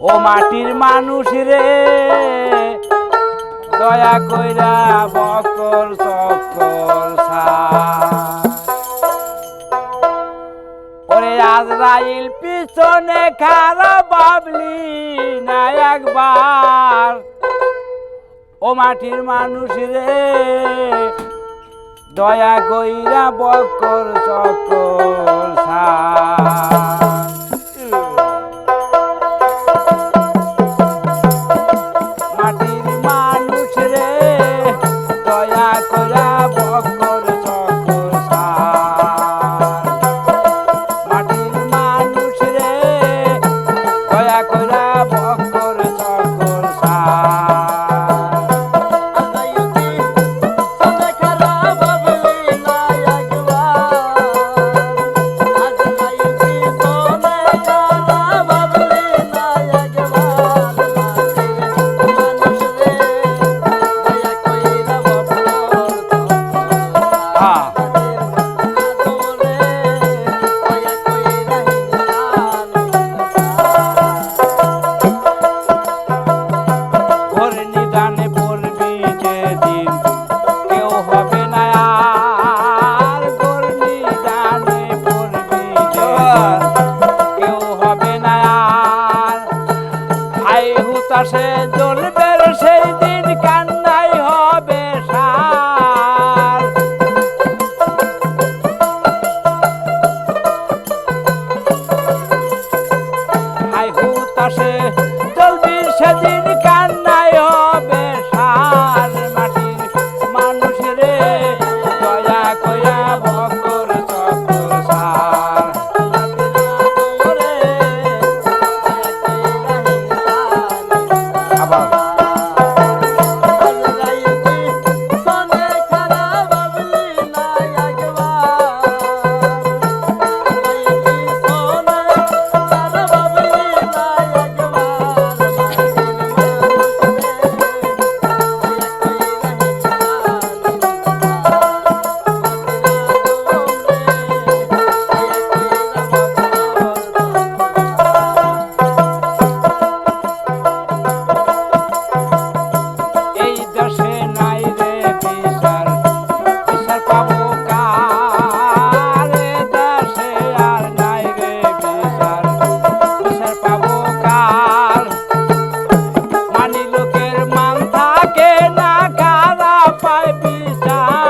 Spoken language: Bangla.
ও মাটির মানুষ রে, দয়া কইরা বকর সকল ওরে আজরাইল পিছনে খারা বাবলি না একবার। ও মাটির মানুষ রে, দয়া কইরা বকর সকল সা ভালোবাসে চাই